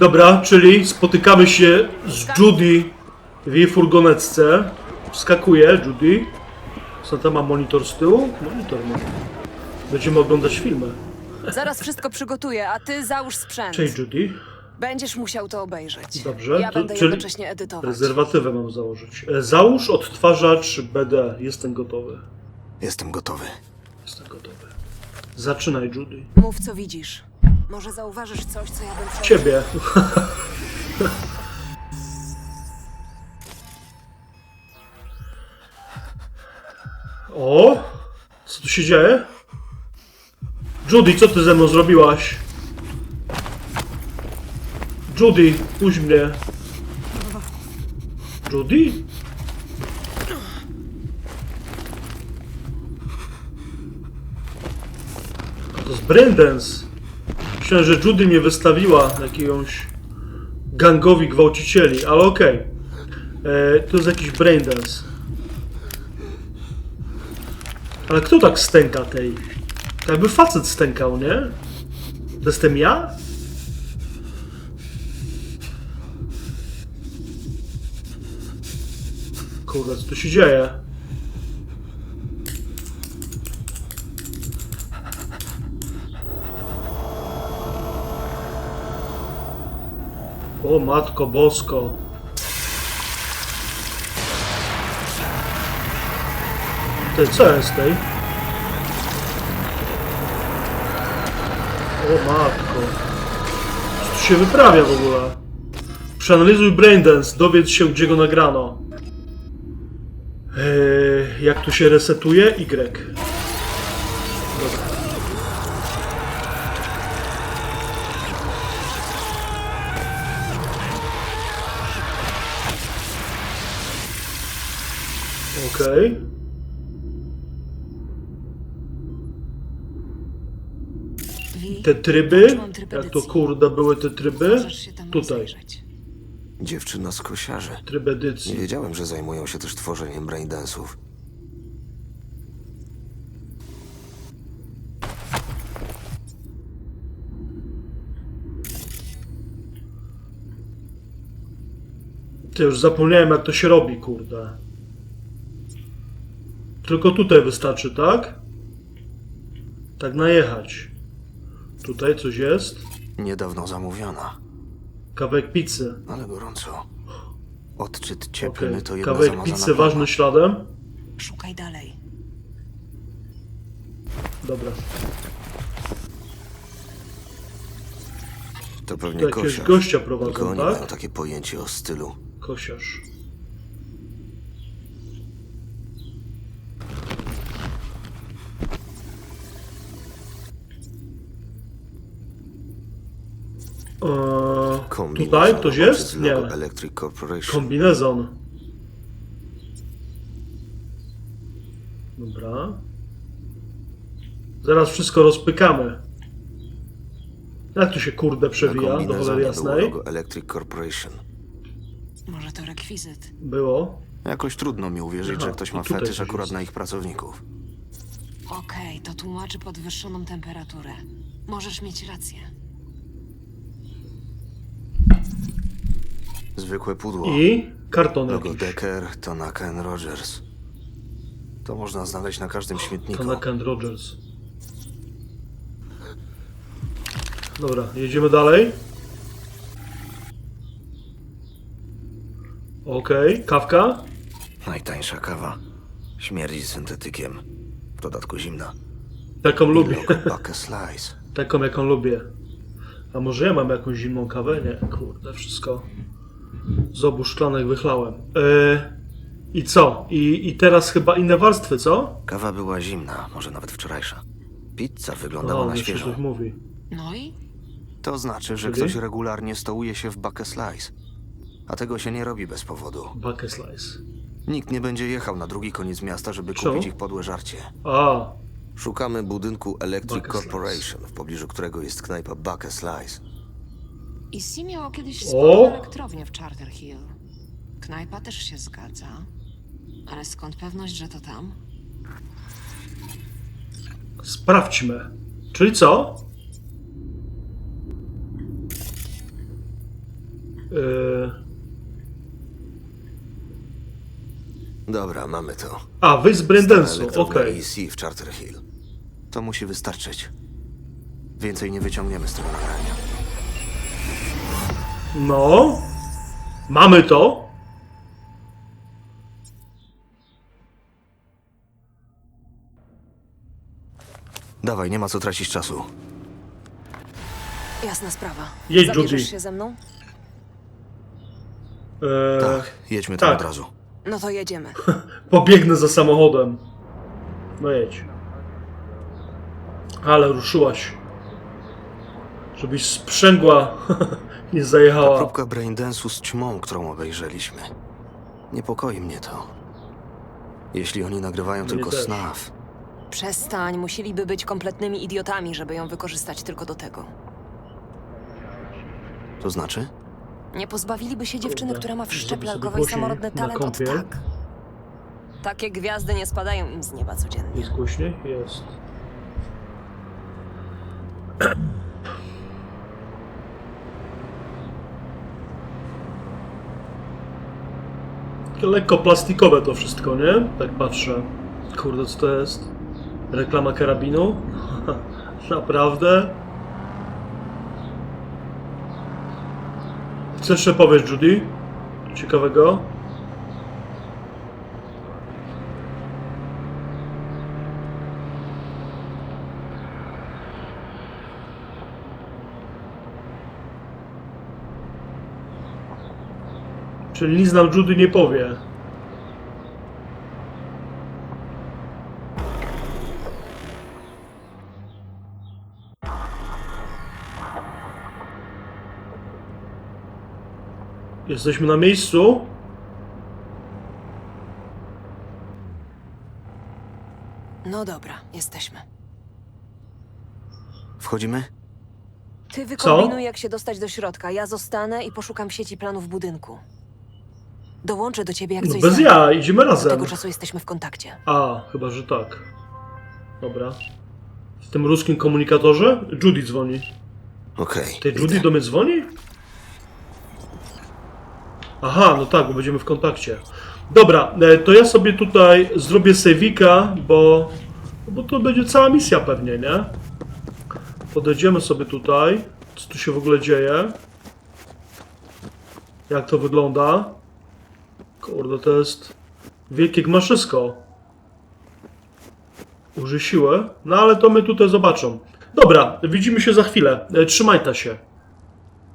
Dobra, czyli spotykamy się z Judy w jej furgonetce. Wskakuje Judy. Co tam ma monitor z tyłu? Monitor ma. Będziemy oglądać filmy. Zaraz wszystko przygotuję, a ty załóż sprzęt. Cześć Judy. Będziesz musiał to obejrzeć. Dobrze, Ja to- będę czyli- jednocześnie edytować. Prezerwatywę mam założyć. E, Załóż odtwarzacz BD. Jestem gotowy. Jestem gotowy. Jestem gotowy. Zaczynaj Judy. Mów, co widzisz. Może zauważysz coś, co ja bym. Ciebie. o! Co tu się dzieje? Judy, co ty ze mną zrobiłaś? Judy, puść mnie. Judy? To jest Brandens. Myślałem, że Judy mnie wystawiła jakiegoś gangowi gwałcicieli, ale okej. E, To jest jakiś braindance. Ale kto tak stęka tej? To jakby facet stękał, nie? To jestem ja? Kurde, co tu się dzieje? O matko bosko. Ty, co jest tej? O matko. Co tu się wyprawia w ogóle? Przeanalizuj Braindance, dowiedz się gdzie go nagrano. Eee, jak tu się resetuje? Y. Okej. Wi, Te tryby, jak to kurde były te tryby? Tutaj. Dziewczyna z kosiarzy. tryb Nie edycji. wiedziałem, że zajmują się też tworzeniem braindance'ów. Ty już zapomniałem jak to się robi, kurde. Tylko tutaj wystarczy, tak? Tak najechać. Tutaj coś jest. Niedawno zamówiona, Kawałek pizzy. ale gorąco. Odczyt Okej. cieplny to jedna Kawałek zamazana pizzy plama. ważnym śladem. Szukaj dalej. Dobra. To pewnie jakiegoś kosiarz. gościa Tylko prowadzą, oni mają tak? takie pojęcie o stylu. Kosiarz. Eee, Kombinezon tutaj ktoś jest? Nie. Electric Corporation. Kombinezon. Dobra. Zaraz wszystko rozpykamy. Jak tu się kurde przewija do cholery jasnej? logo Electric Corporation. Może to rekwizyt. Było. Jakoś trudno mi uwierzyć, Aha, że ktoś i ma tutaj fetysz coś akurat jest. na ich pracowników. Okej, to tłumaczy podwyższoną temperaturę. Możesz mieć rację. Zwykłe pudło. I karton Logo jakiś. Decker, Tanaka and Rogers. To można znaleźć na każdym śmietniku. Tanaka and Rogers. Dobra, jedziemy dalej. Okej, kawka. Najtańsza kawa. Śmierdzi syntetykiem. W dodatku zimna. Taką lubię. logo Bucket Slice. Taką jaką lubię. A może ja mam jakąś zimną kawę? Nie, kurde, wszystko z obu szklanek wychlałem. Yy, I co? I, I teraz chyba inne warstwy, co? Kawa była zimna, może nawet wczorajsza. Pizza wyglądała O, na jeszcze świeżo. coś mówi. No i? To znaczy, że Czyli? ktoś regularnie stołuje się w Bucket Slice. A tego się nie robi bez powodu. Bucket slice. Nikt nie będzie jechał na drugi koniec miasta, żeby Czemu? kupić ich podłe żarcie. A, Szukamy budynku Electric Bucket Slice. Corporation, w pobliżu którego jest knajpa Bucket Slice. IC miało kiedyś O! sporą elektrownię w Charter Hill. Knajpa też się zgadza. Ale skąd pewność, że to tam? sprawdźmy. Czyli co? Yy... Dobra, mamy to. A, wyjść z Stara Brandensu, elektrownia okej. EC w Charter Hill. To musi wystarczyć. Więcej nie wyciągniemy z tego nagrania. No. Mamy to. Dawaj, nie ma co tracić czasu. Jasna sprawa. Jedź, Zabierzesz Judy. się ze mną? Eee, Tak, jedźmy tam tak. od razu. No to jedziemy. Pobiegnę za samochodem. No jedź. Ale ruszyłaś. Żebyś sprzęgła nie Ta zajechała. próbka braindance'u z ćmą, którą obejrzeliśmy. Niepokoi mnie to. Jeśli oni nagrywają Mnie tylko też. snaf, Przestań, musieliby być kompletnymi idiotami, żeby ją wykorzystać tylko do tego. to znaczy? Nie pozbawiliby się dziewczyny, Kurde, która ma w żeby szczeple sobie głośniej samorodny na talent od kompie. tak. Takie gwiazdy nie spadają im z nieba codziennie. Jest głośniej? Jest. Takie lekko plastikowe to wszystko, nie? Tak patrzę. Kurde, co to jest? Reklama karabinu? Naprawdę? Co jeszcze powiesz, Judy? Ciekawego? Czyli nic nam Judy nie powie. Jesteśmy na miejscu. No dobra, jesteśmy. Wchodzimy? Ty wykombinuj, jak się dostać do środka. Ja zostanę i poszukam w sieci planów budynku. Dołączę do ciebie, jak No coś bez znajdę. ja, idziemy Do razem. tego czasu jesteśmy w kontakcie. A, chyba, że tak. Dobra. W tym ruskim komunikatorze Judy dzwoni. Okej. Tej Judy idę. do mnie dzwoni? Aha, no tak, bo będziemy w kontakcie. Dobra, e, to ja sobie tutaj zrobię sejwika, bo, bo to będzie cała misja pewnie, nie? Podejdziemy sobie tutaj. Co tu się w ogóle dzieje? Jak to wygląda? Kurde, to jest wielkie gmaszysko. Użyj siłę. No ale to my tutaj zobaczą. Dobra, widzimy się za chwilę. E, Trzymajcie się.